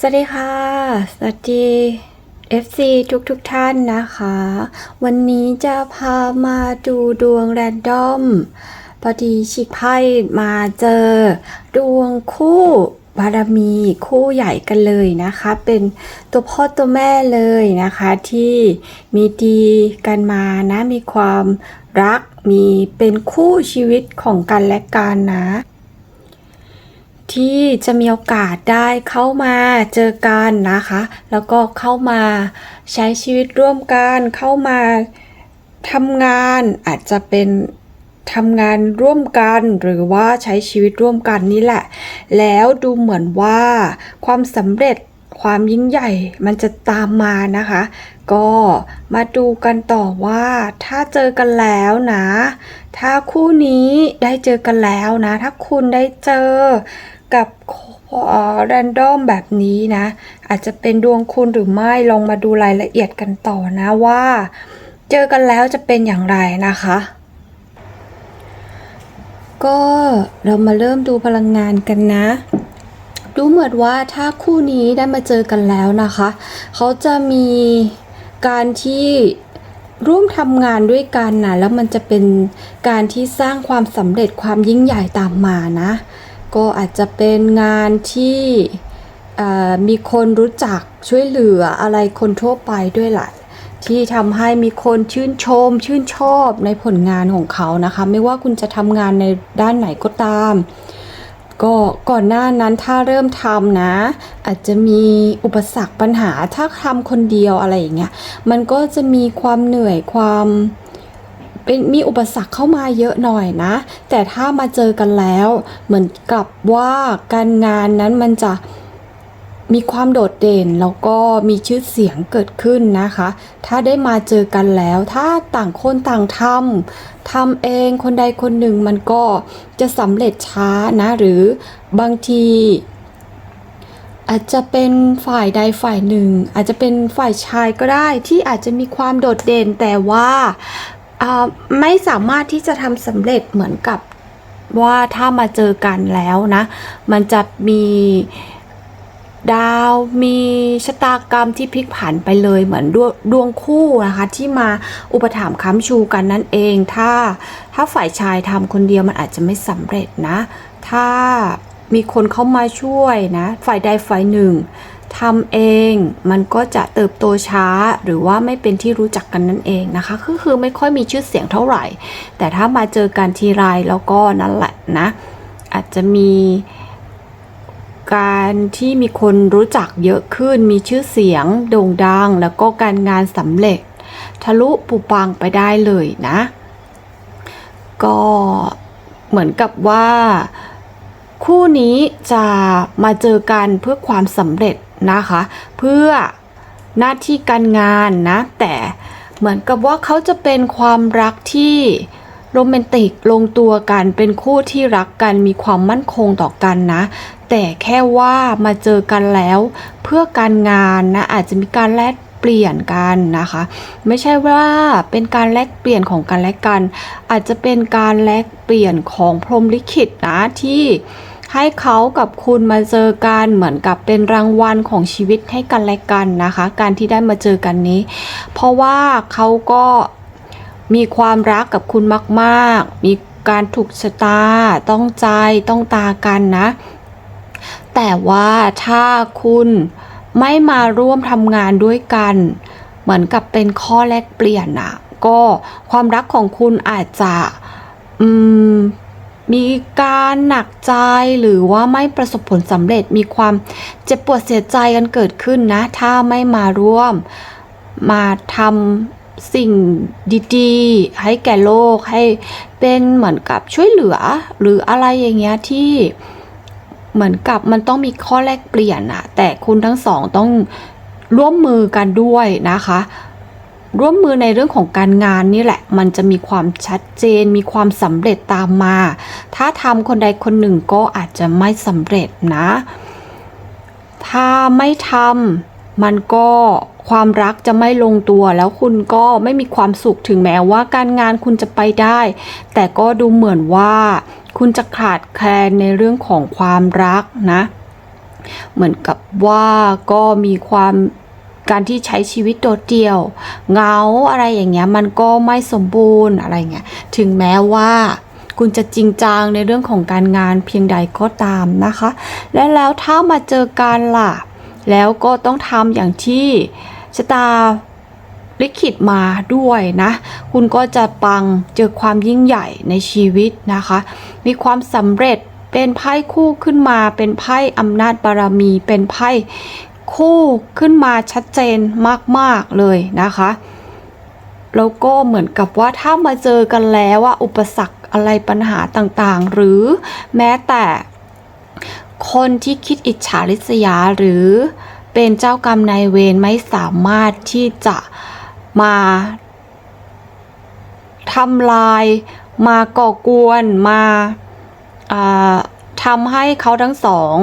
สวัสดีค่ะ สวัสดี FC ทุกทุกๆท่านนะคะ วันนี้จะพามาดูดวงแรนดอมพอดีชิกไพ่มาเจอ ดวงคู่บารมีคู่ใหญ่กันเลยนะคะ เป็นตัวพ่อตัวแม่เลยนะคะ ที่มีดีกันมานะมีความรักมีเป็นคู่ชีวิตของกันและกันนะ ที่จะมีโอกาสได้เข้ามาเจอกันนะคะ แล้วก็เข้ามาใช้ชีวิตร่วมกัน เข้ามาทำงานอาจจะเป็นทำงานร่วมกันหรือว่าใช้ชีวิตร่วมกันนี่แหละ แล้วดูเหมือนว่าความสำเร็จความยิ่งใหญ่มันจะตามมานะคะ ก็มาดูกันต่อว่าถ้าเจอกันแล้วนะ ถ้าคู่นี้ได้เจอกันแล้วนะ ถ้าคุณได้เจอ กับแรนดอมแบบนี้นะ อาจจะเป็นดวงคุณหรือไม่ลองมาดูรายละเอียดกันต่อนะว่า เจอกันแล้วจะเป็นอย่างไรนะคะ ก็เรามาเริ่มดูพลังงานกันนะดูเหมือนว่าถ้าคู่นี้ได้มาเจอกันแล้วนะคะ เขาจะมีการที่ร่วมทำงานด้วยกันนะแล้วมันจะเป็นการที่สร้างความสำเร็จความยิ่งใหญ่ตามมานะ ก็อาจจะเป็นงานที่มีคนรู้จักช่วยเหลืออะไรคนทั่วไปด้วยหละที่ทำให้มีคนชื่นชม ชื่นชอบในผลงานของเขานะคะ ไม่ว่าคุณจะทำงานในด้านไหนก็ตาม ก็ก่อนหน้านั้นถ้าเริ่มทำนะ อาจจะมีอุปสรรคปัญหาถ้าทำคนเดียวอะไรอย่างเงี้ยมันก็จะมีความเหนื่อยความ เป็นมีอุปสรรคเข้ามาเยอะหน่อยนะ แต่ถ้ามาเจอกันแล้ว เหมือนกับว่าการงานนั้นมันจะมีความโดดเด่นแล้วก็มีชื่อเสียงเกิดขึ้นนะคะ ถ้าได้มาเจอกันแล้ว ถ้าต่างคนต่างทำทำเองคนใดคนหนึ่งมันก็จะสำเร็จช้านะ หรือบางที อาจจะเป็นฝ่ายใดฝ่ายหนึ่ง อาจจะเป็นฝ่ายชายก็ได้ที่อาจจะมีความโดดเด่นแต่ว่าอ่า ไม่สามารถที่จะทำสำเร็จเหมือนกับว่าถ้ามาเจอกันแล้วนะ มันจะมีดาวมีชะตากรรมที่พลิกผันไปเลยเหมือนดวงดวงคู่นะคะ ที่มาอุปถัมภ์ค้ำชูกันนั่นเอง ถ้าถ้าฝ่ายชายทำคนเดียวมันอาจจะไม่สำเร็จนะ ถ้ามีคนเข้ามาช่วยนะ ฝ่ายใดฝ่ายหนึ่ง ทำเองมันก็จะเติบโตช้าหรือว่าไม่เป็นที่รู้จักกันนั่นเองนะคะก็คือไม่ค่อยมีชื่อเสียงเท่าไหร่ แต่ถ้ามาเจอกันทีไรแล้วก็นั่นแหละนะ อาจจะมีการที่มีคนรู้จักเยอะขึ้นมีชื่อเสียงโด่งดัง แล้วก็การงานสำเร็จ ทะลุปุปังไปได้เลยนะ ก็เหมือนกับว่า คู่นี้จะมาเจอกันเพื่อความสำเร็จ นะคะ เพื่อหน้าที่การงานนะ แต่เหมือนกับว่าเขาจะเป็นความรักที่โรแมนติกลงตัวกันเป็นคู่ที่รักกันมีความมั่นคงต่อกันนะ แต่แค่ว่ามาเจอกันแล้ว เพื่อการงานนะอาจจะมีการแลกเปลี่ยนกันนะคะ ไม่ใช่ว่าเป็นการแลกเปลี่ยนของกันและกัน อาจจะเป็นการแลกเปลี่ยนของพรหมลิขิตนะที่ ให้เขากับคุณมาเจอกันเหมือนกับเป็นรางวัลของชีวิตให้กันและกันนะคะ การที่ได้มาเจอกันนี้ เพราะว่าเขาก็มีความรักกับคุณมากๆ มีการถูกชะตา ต้องใจต้องตากันนะ แต่ว่าถ้าคุณไม่มาร่วมทำงานด้วยกัน เหมือนกับเป็นข้อแลกเปลี่ยนอะก็ความรักของคุณอาจจะ อืม มีการหนักใจหรือว่าไม่ประสบผลสำเร็จมีความเจ็บปวดเสียใจกันเกิดขึ้นนะ ถ้าไม่มาร่วมมาทำสิ่งดีๆ ให้แก่โลกให้เป็นเหมือนกับช่วยเหลือ หรืออะไรอย่างเงี้ยที่เหมือนกับมันต้องมีข้อแลกเปลี่ยนอะแต่คุณทั้งสองต้องร่วมมือกันด้วยนะคะ ร่วมมือในเรื่องของการงานนี่แหละ มันจะมีความชัดเจน มีความสำเร็จตามมา ถ้าทำคนใดคนหนึ่งก็อาจจะไม่สำเร็จนะ ถ้าไม่ทำมันก็ความรักจะไม่ลงตัวแล้วคุณก็ไม่มีความสุขถึงแม้ว่าการงานคุณจะไปได้ แต่ก็ดูเหมือนว่าคุณจะขาดแคลนในเรื่องของความรักนะ เหมือนกับว่าก็มีความ การที่ใช้ชีวิตโดดเดี่ยวเงาอะไรอย่างเงี้ยมันก็ไม่สมบูรณ์อะไรเงี้ยถึงแม้ว่าคุณจะจริงจังในเรื่องของการงานเพียงใดก็ตามนะคะ และแล้วถ้ามาเจอกันล่ะ แล้วก็ต้องทำอย่างที่ชะตาลิขิตมาด้วยนะ คุณก็จะปังเจอความยิ่งใหญ่ในชีวิตนะคะ มีความสำเร็จเป็นไพ่คู่ขึ้นมา เป็นไพ่อำนาจบารมี เป็นไพ่ คู่ขึ้นมาชัดเจนมาก ๆ เลยนะคะ แล้วก็เหมือนกับว่าถ้ามาเจอกันแล้วว่าอุปสรรคอะไรปัญหาต่างๆ หรือแม้แต่คนที่คิดอิจฉาริษยาหรือเป็นเจ้ากรรมนายเวรไม่สามารถที่จะมาทำลายมาก่อกวนมาทำให้เขาทั้งสอง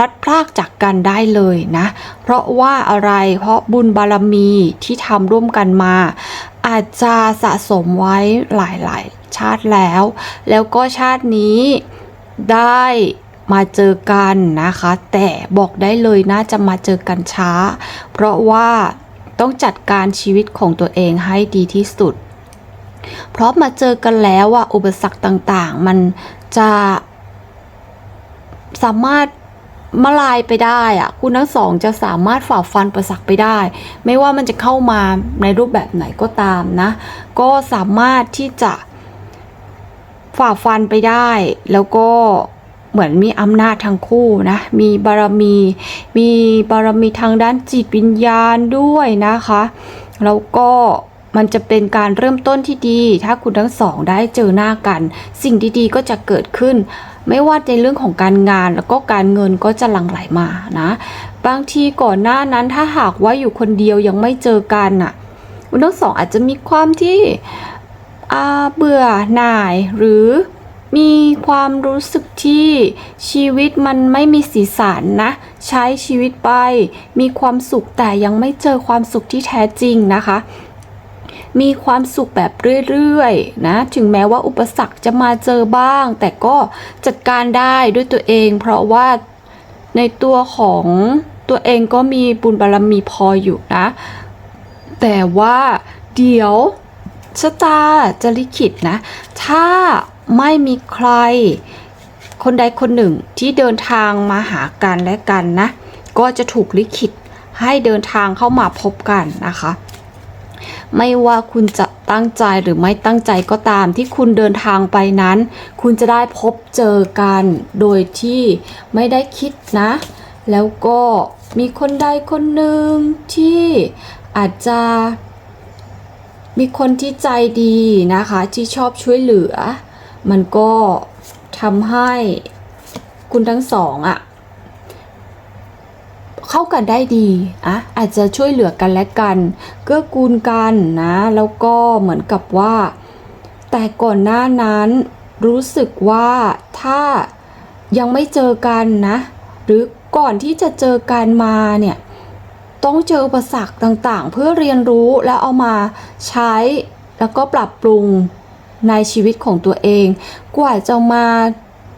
ลัดพรากจากกันได้เลยนะ เพราะว่าอะไรเพราะบุญบารมีที่ทำร่วมกันมา อาจจะสะสมไว้หลายๆ ชาติแล้ว แล้วก็ชาตินี้ได้มาเจอกันนะคะ แต่บอกได้เลยน่าจะมาเจอกันช้า เพราะว่าต้องจัดการชีวิตของตัวเองให้ดีที่สุด เพราะมาเจอกันแล้วอะอุปสรรคต่างๆ มันจะสามารถ มาลายไปได้อะคุณทั้งสองจะสามารถฝ่าฟันประสักไปได้ ไม่ว่ามันจะเข้ามาในรูปแบบไหนก็ตามนะ ก็สามารถที่จะฝ่าฟันไปได้ แล้วก็เหมือนมีอำนาจทั้งคู่นะ มีบารมี มีบารมีทางด้านจิตวิญญาณด้วยนะคะ แล้วก็มันจะเป็นการเริ่มต้นที่ดี ถ้าคุณทั้งสองได้เจอหน้ากัน สิ่งดีๆก็จะเกิดขึ้น ไม่ว่าในเรื่องของการงานแล้วก็การเงินก็จะหลั่งไหลมานะ บางทีก่อนหน้านั้นถ้าหากว่าอยู่คนเดียวยังไม่เจอกันน่ะคุณทั้งสองอาจจะมีความที่เบื่อหน่ายหรือมีความรู้สึกที่ชีวิตมันไม่มีสีสันนะ ใช้ชีวิตไป มีความสุขแต่ยังไม่เจอความสุขที่แท้จริงนะคะ มีความสุขแบบเรื่อยๆนะถึงแม้ว่าอุปสรรคจะมาเจอบ้าง แต่ก็จัดการได้ด้วยตัวเอง เพราะว่าในตัวของตัวเองก็มีบุญบารมีพออยู่นะ แต่ว่าเดี๋ยวชะตาจะลิขิตนะ ถ้าไม่มีใครคนใดคนหนึ่งที่เดินทางมาหากันและกันนะ ก็จะถูกลิขิตให้เดินทางเข้ามาพบกันนะคะ ไม่ว่าคุณจะตั้งใจหรือไม่ตั้งใจก็ตามที่คุณเดินทางไปนั้น คุณจะได้พบเจอกัน โดยที่ไม่ได้คิดนะ แล้วก็มีคนใดคนหนึ่งที่อาจจะมีคนที่ใจดีนะคะ ที่ชอบช่วยเหลือ มันก็ทำให้คุณทั้งสองอะ เข้ากันได้ดีอะอาจจะช่วยเหลือกันและกัน เกื้อกูลกันนะ แล้วก็เหมือนกับว่า แต่ก่อนหน้านั้นรู้สึกว่าถ้ายังไม่เจอกันนะ หรือก่อนที่จะเจอกันมาเนี่ยต้องเจออุปสรรคต่างๆ เพื่อเรียนรู้แล้วเอามาใช้แล้วก็ปรับปรุงในชีวิตของตัวเอง กว่าจะมา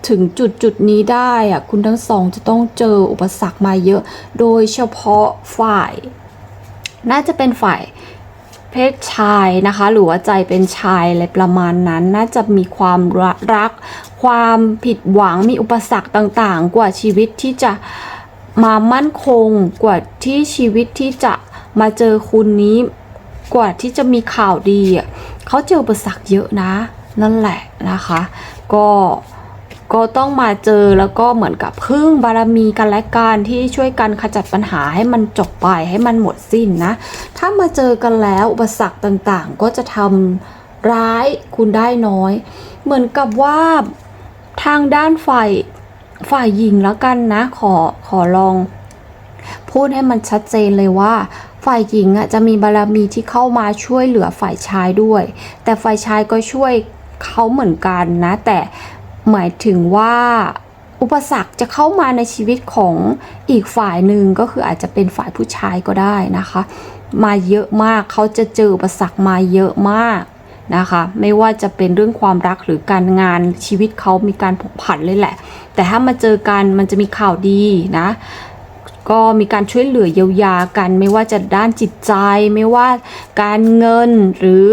ถึงจุดจุดนี้ได้อะคุณทั้งสองจะต้องเจออุปสรรคมาเยอะ โดยเฉพาะฝ่าย น่าจะเป็นฝ่ายเพศชายนะคะ หรือว่าใจเป็นชายอะไรประมาณนั้น น่าจะมีความรัก ความผิดหวังมีอุปสรรคต่างๆ กว่าชีวิตที่จะมามั่นคงกว่าที่ชีวิตที่จะมาเจอคุณนี้ กว่าที่จะมีข่าวดีเขาเจออุปสรรคเยอะนะ นั่นแหละนะคะ ก็ ก็ต้องมาเจอแล้วก็เหมือนกับพึ่งบารมีกันและกันที่ช่วยกันขจัดปัญหาให้มันจบไปให้มันหมดสิ้นนะ ถ้ามาเจอกันแล้วอุปสรรคต่างๆ ก็จะทำร้ายคุณได้น้อย เหมือนกับว่าทางด้านฝ่ายฝ่ายหญิงแล้วกันนะ ขอขอลอง พูดให้มันชัดเจนเลยว่า ฝ่ายหญิงอะจะมีบารมีที่เข้ามาช่วยเหลือฝ่ายชายด้วย แต่ฝ่ายชายก็ช่วยเขาเหมือนกันนะ แต่ หมายถึงว่าอุปสรรคจะเข้ามาในชีวิตของอีกฝ่ายหนึ่งก็คืออาจจะเป็นฝ่ายผู้ชายก็ได้นะคะ มาเยอะมากเขาจะเจออุปสรรคมาเยอะมากนะคะ ไม่ว่าจะเป็นเรื่องความรักหรือการงานชีวิตเขามีการผกผันเลยแหละ แต่ถ้ามาเจอกันมันจะมีข่าวดีนะ ก็มีการช่วยเหลือเยียวยากัน ไม่ว่าจะด้านจิตใจ ไม่ว่าการเงินหรือ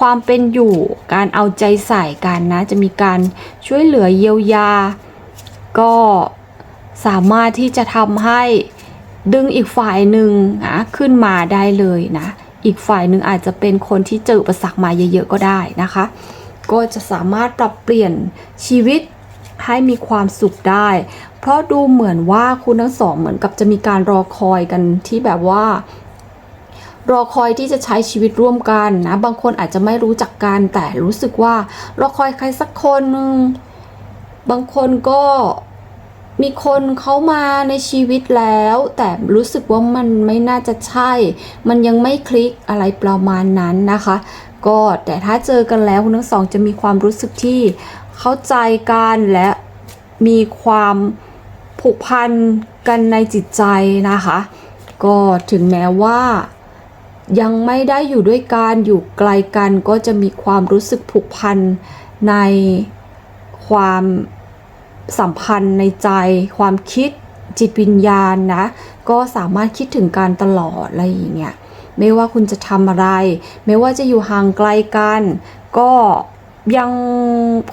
ความเป็นอยู่ การเอาใจใส่กันนะ จะมีการช่วยเหลือเยียวยา ก็สามารถที่จะทำให้ดึงอีกฝ่ายหนึ่งนะขึ้นมาได้เลยนะ อีกฝ่ายหนึ่งอาจจะเป็นคนที่เจออุปสรรคมาเยอะๆก็ได้นะคะ ก็จะสามารถปรับเปลี่ยนชีวิต ให้มีความสุขได้ เพราะดูเหมือนว่าคุณทั้งสองเหมือนกับจะมีการรอคอยกันที่แบบว่ารอคอยที่จะใช้ชีวิตร่วมกันนะ บางคนอาจจะไม่รู้จักกัน แต่รู้สึกว่ารอคอยใครสักคนหนึ่งบางคนก็มีคนเขามาในชีวิตแล้ว แต่รู้สึกว่ามันไม่น่าจะใช่ มันยังไม่คลิกอะไรประมาณนั้นนะคะ ก็แต่ถ้าเจอกันแล้วคุณทั้งสองจะมีความรู้สึกที่ เข้าใจกันและมีความผูกพันกันในจิตใจนะคะ ก็ถึงแม้ว่ายังไม่ได้อยู่ด้วยกันอยู่ไกลกันก็จะมีความรู้สึกผูกพันในความสัมพันธ์ในใจ ความคิดจิตวิญญาณนะ ก็สามารถคิดถึงการตลอดอะไรอย่างเงี้ยไม่ว่าคุณจะทำอะไร ไม่ว่าจะอยู่ห่างไกลกัน ก็ ยัง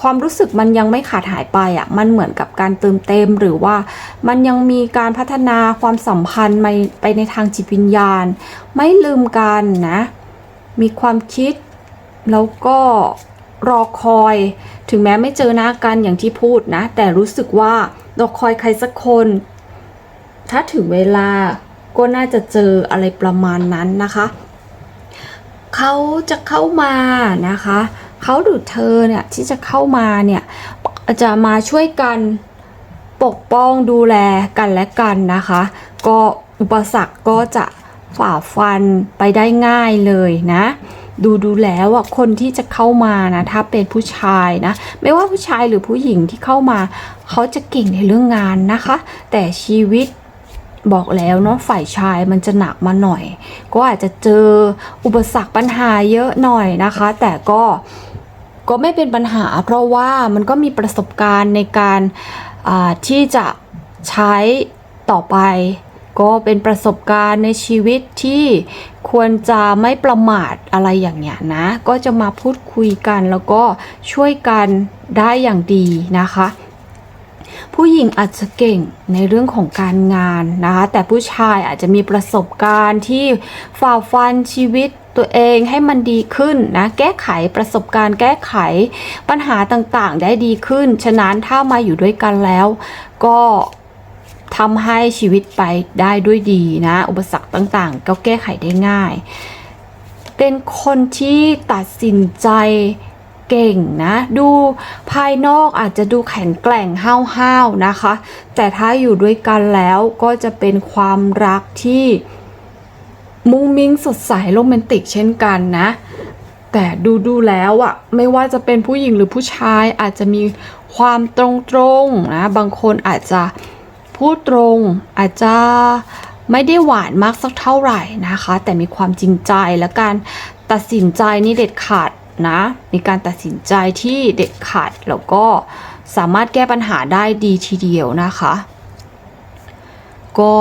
ความรู้สึกมันยังไม่ขาดหายไปอะ่ะ มันเหมือนกับการเติมเต็มหรือว่ามันยังมีการพัฒนาความสัมพันธ์ไปไปในทางจิตวิญญาณ ไม่ลืมกันนะ มีความคิดแล้วก็รอคอย ถึงแม้ไม่เจอหน้ากันอย่างที่พูดนะ แต่รู้สึกว่ารอคอยใครสักคน ถ้าถึงเวลาก็น่าจะเจออะไรประมาณนั้นนะคะ เขาจะเข้ามานะคะ เขาหรือเธอเนี่ยที่จะเข้ามาเนี่ยจะมาช่วยกันปกป้องดูแลกันและกันนะคะ ก็อุปสรรคก็จะฝ่าฟันไปได้ง่ายเลยนะ ดูดูแล้วอะคนที่จะเข้ามานะถ้าเป็นผู้ชายนะ ไม่ว่าผู้ชายหรือผู้หญิงที่เข้ามา เขาจะเก่งในเรื่องงานนะคะ แต่ชีวิตบอกแล้วเนาะฝ่ายชายมันจะหนักมาหน่อย ก็อาจจะเจออุปสรรคปัญหาเยอะหน่อยนะคะ แต่ก็ ก็ไม่เป็นปัญหา เพราะว่ามันก็มีประสบการณ์ในการที่จะใช้ต่อไป ก็เป็นประสบการณ์ในชีวิตที่ควรจะไม่ประมาทอะไรอย่างเงี้ยนะ ก็จะมาพูดคุยกันแล้วก็ช่วยกันได้อย่างดีนะคะ ผู้หญิงอาจจะเก่งในเรื่องของการงานนะคะ แต่ผู้ชายอาจจะมีประสบการณ์ที่ฝ่าฟันชีวิต ตัวเองให้มันดีขึ้นนะแก้ไขประสบการณ์ แก้ไขปัญหาต่างๆ ได้ดีขึ้น ฉะนั้นถ้ามาอยู่ด้วยกันแล้ว ก็ทำให้ชีวิตไปได้ด้วยดีนะ อุปสรรคต่างๆ ก็แก้ไขได้ง่าย เป็นคนที่ตัดสินใจเก่งนะ ดูภายนอกอาจจะดูแข็งแกร่งห้าวๆนะคะ แต่ถ้าอยู่ด้วยกันแล้วก็จะเป็นความรักที่ มุ้งมิ้งสดใสโรแมนติกเช่นกันนะ แต่ดูดูแล้วอะไม่ว่าจะเป็นผู้หญิงหรือผู้ชายอาจจะมีความตรงๆนะบางคนอาจจะพูดตรง อาจจะไม่ได้หวานมากสักเท่าไหร่นะคะ แต่มีความจริงใจและการตัดสินใจนี่เด็ดขาดนะมีการตัดสินใจที่เด็ดขาดแล้วก็สามารถแก้ปัญหาได้ดีทีเดียวนะคะ ก็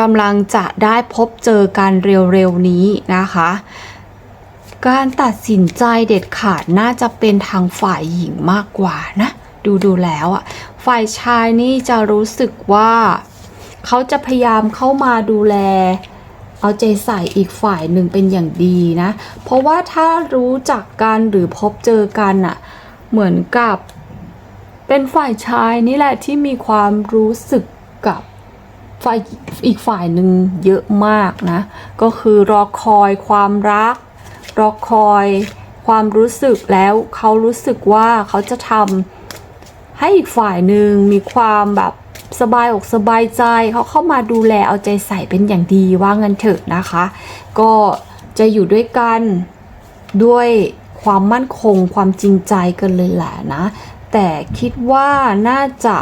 กำลังจะได้พบเจอกันเร็วๆนี้นะคะ การตัดสินใจเด็ดขาดน่าจะเป็นทางฝ่ายหญิงมากกว่านะ ดูดูแล้วอะฝ่ายชายนี่จะรู้สึกว่าเขาจะพยายามเข้ามาดูแล เอาใจใส่อีกฝ่ายหนึ่งเป็นอย่างดีนะ เพราะว่าถ้ารู้จักกันหรือพบเจอกันอะเหมือนกับเป็นฝ่ายชายนี่แหละที่มีความรู้สึกกับ ฝ่ายอีกฝ่ายหนึ่งเยอะมากนะ ก็คือรอคอยความรัก รอคอยความรู้สึกแล้วเขารู้สึกว่าเขาจะทำให้อีกฝ่ายหนึ่งมีความแบบสบายอกสบายใจเขาเข้ามาดูแลเอาใจใส่เป็นอย่างดีว่างันเถอะนะคะ ก็จะอยู่ด้วยกันด้วยความมั่นคงความจริงใจกันเลยแหละนะ แต่คิดว่าน่าจะ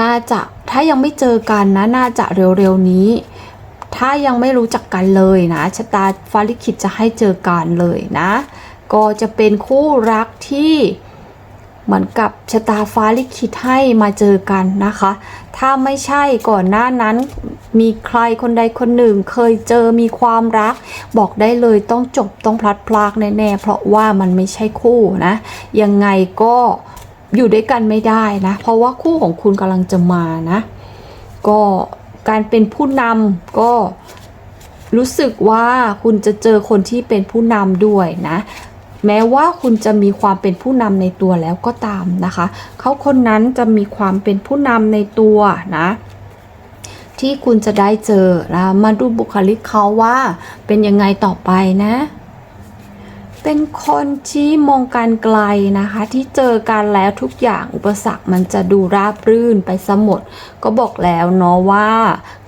น่าจะ ถ้ายังไม่เจอกันนะน่าจะเร็วๆนี้ ถ้ายังไม่รู้จักกันเลยนะชะตาฟ้าลิขิตจะให้เจอกันเลยนะ ก็จะเป็นคู่รักที่เหมือนกับชะตาฟ้าลิขิตให้มาเจอกันนะคะ ถ้าไม่ใช่ก่อนหน้านั้น มีใครคนใดคนหนึ่ง เคยเจอมีความรัก บอกได้เลยต้องจบต้องพลัดพรากแน่ๆเพราะว่ามันไม่ใช่คู่นะ ยังไงก็ อยู่ด้วยกันไม่ได้นะ เพราะว่าคู่ของคุณกำลังจะมานะ ก็การเป็นผู้นำก็รู้สึกว่าคุณจะเจอคนที่เป็นผู้นำด้วยนะ แม้ว่าคุณจะมีความเป็นผู้นำในตัวแล้วก็ตามนะคะ เขาคนนั้นจะมีความเป็นผู้นำในตัวนะ ที่คุณจะได้เจอนะมาดูบุคลิกเขาว่าเป็นยังไงต่อไปนะ เป็นคนที่มองการไกลนะคะ ที่เจอกันแล้วทุกอย่างอุปสรรคมันจะดูราบรื่นไปสมดก็บอกแล้วเนาะว่า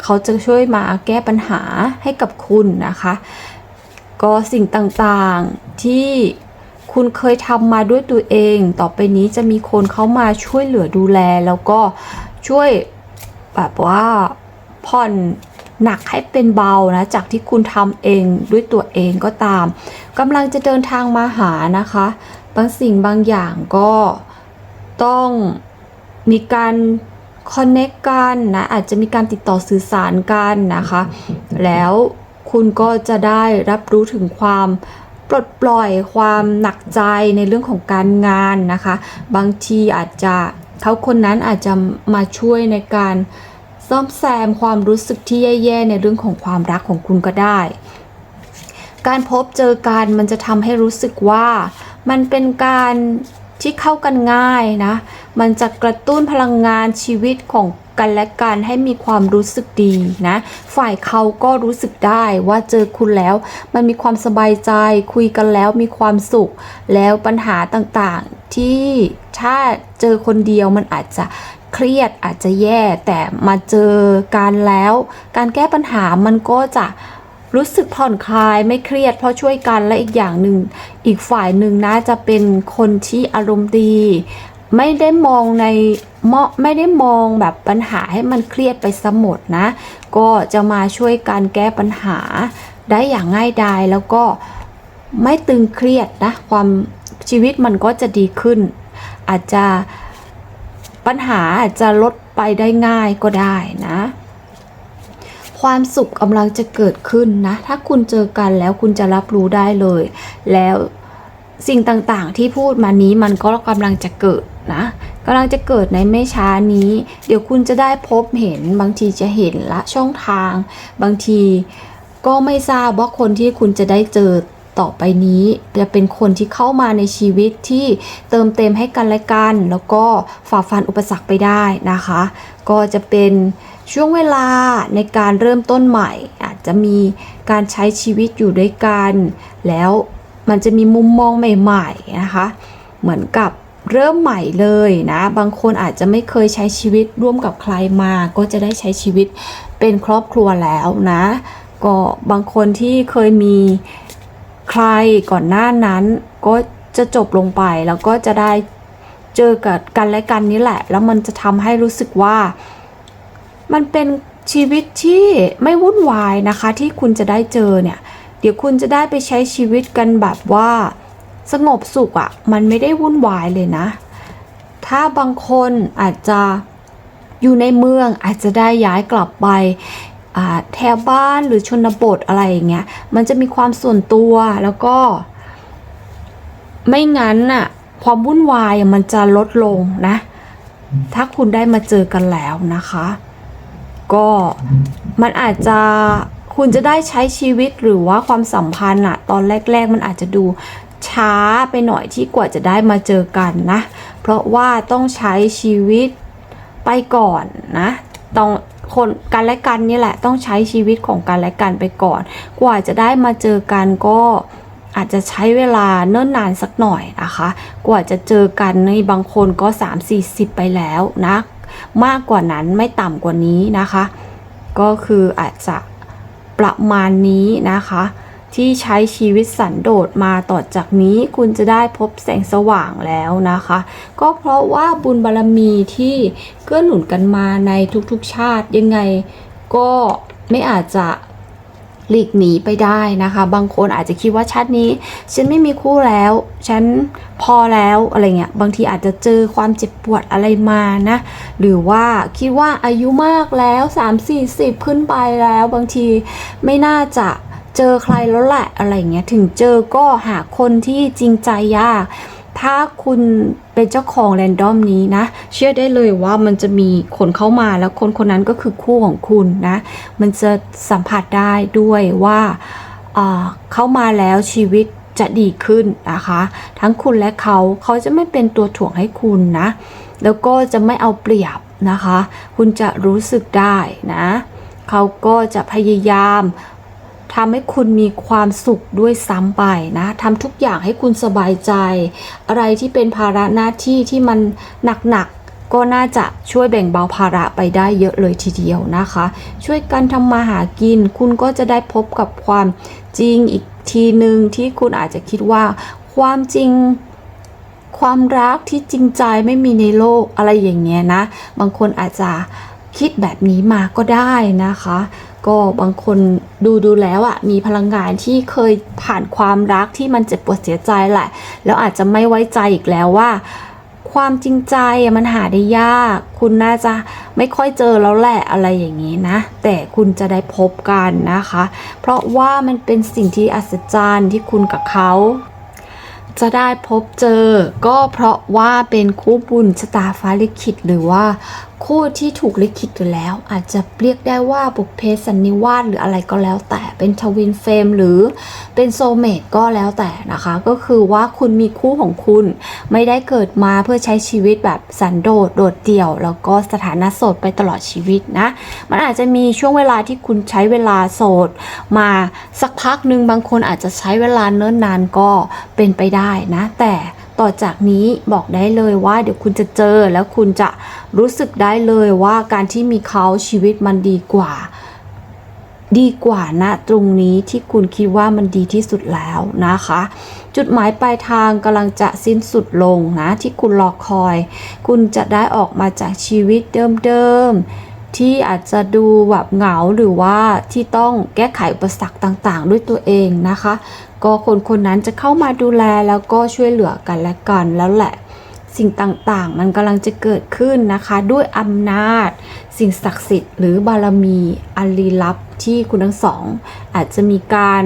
เขาจะช่วยมาแก้ปัญหาให้กับคุณนะคะ ก็สิ่งต่างๆที่คุณเคยทำมาด้วยตัวเอง ต่อไปนี้จะมีคนเข้ามาช่วยเหลือดูแล แล้วก็ช่วยแบบว่าผ่อน หนักให้เป็นเบานะ จากที่คุณทำเองด้วยตัวเองก็ตามกำลังจะเดินทางมาหานะคะ บางสิ่งบางอย่างก็ต้องมีการคอนเน c กกันนะ อาจจะมีการติดต่อสื่อสารกันนะคะ แล้วคุณก็จะได้รับรู้ถึงความปลดปล่อยความหนักใจในเรื่องของการงานนะคะ บางทีอาจจะเขาคนนั้นอาจจะมาช่วยในการ ซ่อมแซมความรู้สึกที่แย่ๆในเรื่องของความรักของคุณก็ได้ การพบเจอกันมันจะทำให้รู้สึกว่า มันเป็นการที่เข้ากันง่ายนะ มันจะกระตุ้นพลังงานชีวิตของกันและกันให้มีความรู้สึกดีนะ ฝ่ายเขาก็รู้สึกได้ว่าเจอคุณแล้ว มันมีความสบายใจคุยกันแล้วมีความสุข แล้วปัญหาต่างๆที่ถ้าเจอคนเดียวมันอาจจะ เครียดอาจจะแย่แต่มาเจอกันแล้ว การแก้ปัญหามันก็จะรู้สึกผ่อนคลายไม่เครียดเพราะช่วยกันและอีกอย่างหนึ่ง อีกฝ่ายหนึ่งนะจะเป็นคนที่อารมณ์ดี ไม่ได้มองในเมาะไม่ได้มองแบบปัญหาให้มันเครียดไปสมดนะ ก็จะมาช่วยกันแก้ปัญหาได้อย่างง่ายดายแล้วก็ไม่ตึงเครียดนะ ความชีวิตมันก็จะดีขึ้น อาจจะ ปัญหาจะลดไปได้ง่ายก็ได้นะ ความสุขกำลังจะเกิดขึ้นนะ ถ้าคุณเจอกันแล้วคุณจะรับรู้ได้เลย แล้วสิ่งต่างๆที่พูดมานี้มันก็กำลังจะเกิดนะกำลังจะเกิดในไม่ช้านี้ เดี๋ยวคุณจะได้พบเห็นบางทีจะเห็นละช่องทาง บางทีก็ไม่ทราบว่าคนที่คุณจะได้เจอ ต่อไปนี้ จะเป็นคนที่เข้ามาในชีวิตที่เติมเต็มให้กันและกัน แล้วก็ฝ่าฟันอุปสรรคไปได้นะคะ ก็จะเป็นช่วงเวลาในการเริ่มต้นใหม่ อาจจะมีการใช้ชีวิตอยู่ด้วยกัน แล้วมันจะมีมุมมองใหม่ๆนะคะ เหมือนกับเริ่มใหม่เลยนะ บางคนอาจจะไม่เคยใช้ชีวิตร่วมกับใครมา ก็จะได้ใช้ชีวิตเป็นครอบครัวแล้วนะ ก็บางคนที่เคยมี ใครก่อนหน้านั้นก็จะจบลงไปแล้วก็จะได้เจอกับกันและกันนี่แหละ แล้วมันจะทำให้รู้สึกว่า มันเป็นชีวิตที่ไม่วุ่นวายนะคะ ที่คุณจะได้เจอเนี่ย เดี๋ยวคุณจะได้ไปใช้ชีวิตกันแบบว่าสงบสุขอะ่ะ มันไม่ได้วุ่นวายเลยนะ ถ้าบางคนอาจจะอยู่ในเมืองอาจจะได้ย้ายกลับไป แถวบ้านหรือชนบทอะไรอย่างเงี้ย มันจะมีความส่วนตัวแล้วก็ ไม่งั้นน่ะ ความวุ่นวายมันจะลดลงนะ ถ้าคุณได้มาเจอกันแล้วนะคะ ก็มันอาจจะคุณจะได้ใช้ชีวิตหรือว่าความสัมพันธ์อะตอนแรก ๆ มันอาจจะดูช้าไปหน่อยที่กว่าจะได้มาเจอกันนะ เพราะว่าต้องใช้ชีวิตไปก่อนนะ ต้อง คนกันและกันนี่แหละต้องใช้ชีวิตของกันและกันไปก่อน กว่าจะได้มาเจอกันก็อาจจะใช้เวลาเนิ่นนานสักหน่อยนะคะ กว่าจะเจอกันในบางคนก็ 3-40 ไปแล้วนะ มากกว่านั้นไม่ต่ำกว่านี้นะคะ ก็คืออาจจะประมาณนี้นะคะ ที่ใช้ชีวิตสันโดษมาต่อจากนี้คุณจะได้พบแสงสว่างแล้วนะคะ ก็เพราะว่าบุญบารรมีที่เกื้อหนุนกันมาในทุกๆชาติยังไงก็ไม่อาจจะหลีกหนีไปได้นะคะ บางคนอาจจะคิดว่าชาตินี้ ฉันไม่มีคู่แล้ว ฉันพอแล้วอะไรเงี้ยบางทีอาจจะเจอความเจ็บปวดอะไรมานะ หรือว่าคิดว่าอายุมากแล้ว 3 4 0 ขึ้นไปแล้ว บางทีไม่น่าจะ เจอใครแล้วแหละอะไรเงี้ยถึงเจอก็หาคนที่จริงใจยาก ถ้าคุณเป็นเจ้าของแรนดอมนี้นะ เชื่อได้เลยว่ามันจะมีคนเข้ามาแล้วคนคนนั้นก็คือคู่ของคุณนะ มันจะสัมผัสได้ด้วยว่าอ่าเข้ามาแล้วชีวิตจะดีขึ้นนะคะ ทั้งคุณและเขาเขาจะไม่เป็นตัวถ่วงให้คุณนะ แล้วก็จะไม่เอาเปรียบนะคะ คุณจะรู้สึกได้นะ เขาก็จะพยายาม ทำให้คุณมีความสุขด้วยซ้ำไปนะทำทุกอย่างให้คุณสบายใจ อะไรที่เป็นภาระหน้าที่ที่มันหนักๆก็น่าจะช่วยแบ่งเบาภาระไปได้เยอะเลยทีเดียวนะคะ ช่วยกันทำมาหากิน คุณก็จะได้พบกับความจริงอีกทีหนึ่งที่คุณอาจจะคิดว่า ความจริงความรักที่จริงใจไม่มีในโลกอะไรอย่างเงี้ยนะ บางคนอาจจะคิดแบบนี้มาก็ได้นะคะ ก็บางคนดูดูแล้วอะ่ะมีพลังงานที่เคยผ่านความรักที่มันเจ็บปวดเสียใจแหละ แล้วอาจจะไม่ไว้ใจอีกแล้วว่า ความจริงใจมันหาได้ยาก คุณน่าจะไม่ค่อยเจอแล้วแหละอะไรอย่างนี้นะ แต่คุณจะได้พบกันนะคะ เพราะว่ามันเป็นสิ่งที่อัศจรรย์ที่คุณกับเขาจะได้พบเจอก็เพราะว่าเป็นคู่บุญชะตาฟ้าลิขิตหรือว่าคู่ที่ถูกลิขิตอยู่แล้ว อาจจะเรียกได้ว่าบุพเพสันนิวาสหรืออะไรก็แล้วแต่เป็นทวินเฟรมหรือเป็นโซเมตก็แล้วแต่นะคะ ก็คือว่าคุณมีคู่ของคุณ ไม่ได้เกิดมาเพื่อใช้ชีวิตแบบสันโดษโดดเดี่ยว แล้วก็สถานะโสดไปตลอดชีวิตนะ มันอาจจะมีช่วงเวลาที่คุณใช้เวลาโสด มาสักพักหนึ่งบางคนอาจจะใช้เวลาเนิ่นนานก็เป็นไปได้นะ แต่ ต่อจากนี้บอกได้เลยว่าเดี๋ยวคุณจะเจอแล้วคุณจะรู้สึกได้เลยว่าการที่มีเขาชีวิตมันดีกว่า ดีกว่านะตรงนี้ที่คุณคิดว่ามันดีที่สุดแล้วนะคะ จุดหมายปลายทางกำลังจะสิ้นสุดลงนะที่คุณรอคอย คุณจะได้ออกมาจากชีวิตเดิมๆ ที่อาจจะดูแบบเหงาหรือว่าที่ต้องแก้ไขอุปสรรคต่างๆ ด้วยตัวเองนะคะ ก็คนคนนั้นจะเข้ามาดูแลแล้วก็ช่วยเหลือกันและกันแล้วแหละ สิ่งต่างๆ มันกำลังจะเกิดขึ้นนะคะ ด้วยอำนาจ สิ่งศักดิ์สิทธิ์หรือบารมีอันลี้ลับที่คุณทั้งสอง อาจจะมีการ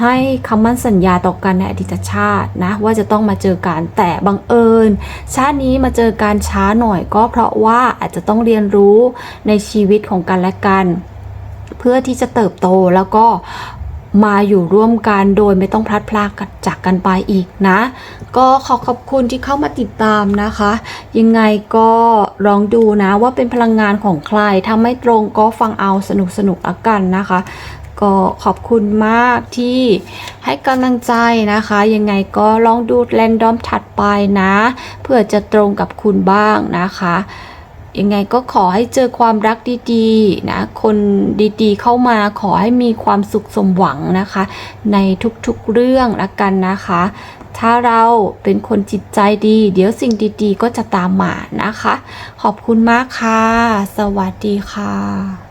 ให้คำมั่นสัญญาต่อกันในอดีตชาตินะว่าจะต้องมาเจอกันแต่บังเอิญ ชาตินี้มาเจอการช้าหน่อยก็เพราะว่าอาจจะต้องเรียนรู้ในชีวิตของกันและกัน เพื่อที่จะเติบโตแล้วก็มาอยู่ร่วมกันโดยไม่ต้องพลัดพรากจากกันไปอีกนะ ก็ขอขอบคุณที่เข้ามาติดตามนะคะ ยังไงก็ลองดูนะว่าเป็นพลังงานของใครถ้าไม่ตรงก็ฟังเอาสนุกสนุกละกันนะคะ ก็ขอบคุณมากที่ให้กำลังใจนะคะ ยังไงก็ลองดูแรนดอมถัดไปนะเพื่อจะตรงกับคุณบ้างนะคะ ยังไงก็ขอให้เจอความรักดีๆนะ คนดีๆเข้ามาขอให้มีความสุขสมหวังนะคะ ในทุกๆเรื่องละกันนะคะ ถ้าเราเป็นคนจิตใจดี เดี๋ยวสิ่งดีๆ ก็จะตามมานะคะ ขอบคุณมากค่ะ สวัสดีค่ะ